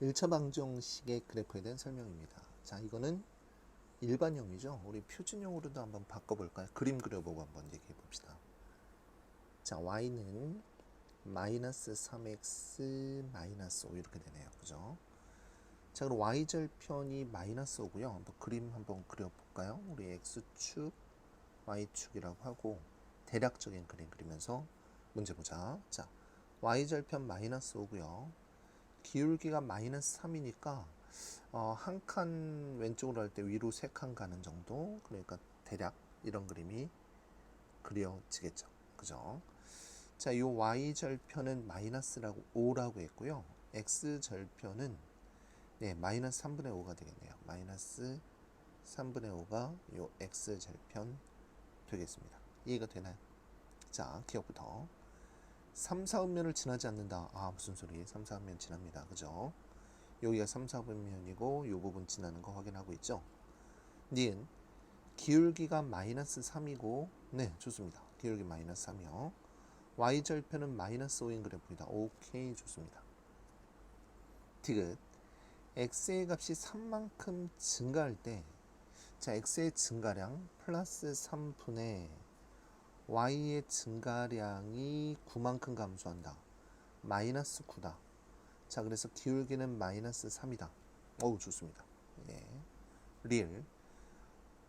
1차 방정식의 그래프에 대한 설명입니다. 자, 이거는 일반형이죠. 우리 표준형으로도 한번 바꿔볼까요? 그림 그려보고 한번 얘기해 봅시다. 자, y는 마이너스 3x 마이너스 5 이렇게 되네요. 그죠? 자, 그럼 y절편이 마이너스 5고요. 한번 그림 한번 그려볼까요? 우리 x축, y축이라고 하고 대략적인 그림 그리면서 문제 보자. 자, y절편 마이너스 5고요. 기울기가 마이너스 3이니까 어, 한 칸 왼쪽으로 할 때 위로 세 칸 가는 정도 그러니까 대략 이런 그림이 그려지겠죠. 그죠? 자, 요 y절편은 마이너스라고 5라고 했고요. x절편은 네, 마이너스 3분의 5가 되겠네요. 마이너스 3분의 5가 요 x절편 되겠습니다. 이해가 되나요? 자, 기억부터 3, 4분면을 지나지 않는다. 아, 무슨 소리? 3, 4분면 지납니다. 그죠? 여기가 3, 4분면이고 이 부분 지나는 거 확인하고 있죠? 니은 기울기가 마이너스 3이고 네, 좋습니다. 기울기 마이너스 3이요. y절편은 마이너스 5인 그래프입니다. 오케이, 좋습니다. 디귿 x의 값이 3만큼 증가할 때 자, x의 증가량 플러스 3분의 y의 증가량이 9만큼 감소한다. 마이너스 9다. 자, 그래서 기울기는 마이너스 3이다. 어우, 좋습니다. 예. 리을.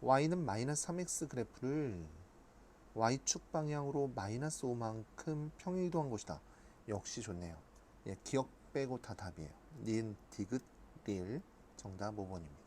y는 마이너스 3x 그래프를 y축 방향으로 마이너스 5만큼 평일도한 것이다. 역시 좋네요. 예, 기억 빼고 다 답이에요. 니은 디귿 리을 정답 5번입니다.